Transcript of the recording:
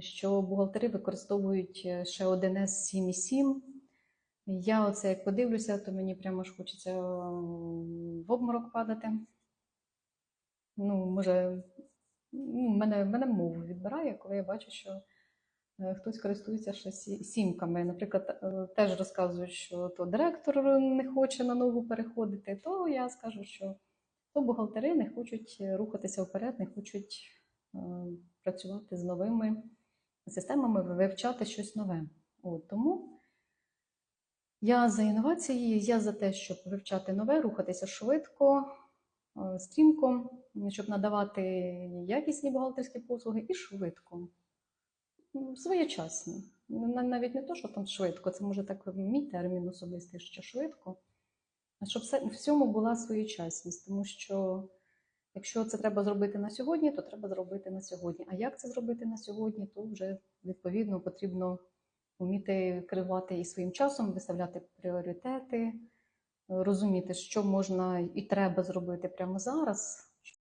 що бухгалтери використовують е, ще 1С 7,7. Я оце як подивлюся, то мені прямо ж хочеться в обморок падати. Ну, може, ну, мене, мене мову відбирає, коли я бачу, що е, хтось користується ще сімками. Наприклад, е, теж розказують, що то директор не хоче на нову переходити, то я скажу, що то бухгалтери не хочуть рухатися вперед, не хочуть працювати з новими системами, вивчати щось нове. От, тому я за інновації, я за те, щоб вивчати нове, рухатися швидко, е, стрімко, щоб надавати якісні бухгалтерські послуги і швидко. М, Своєчасні. Навіть не то, що там швидко, це може так мій термін особистий, що швидко. А щоб всьому була своєчасність, тому що якщо це треба зробити на сьогодні, то треба зробити на сьогодні. А як це зробити на сьогодні, то вже відповідно потрібно вміти керувати і своїм часом, виставляти пріоритети, розуміти, що можна і треба зробити прямо зараз,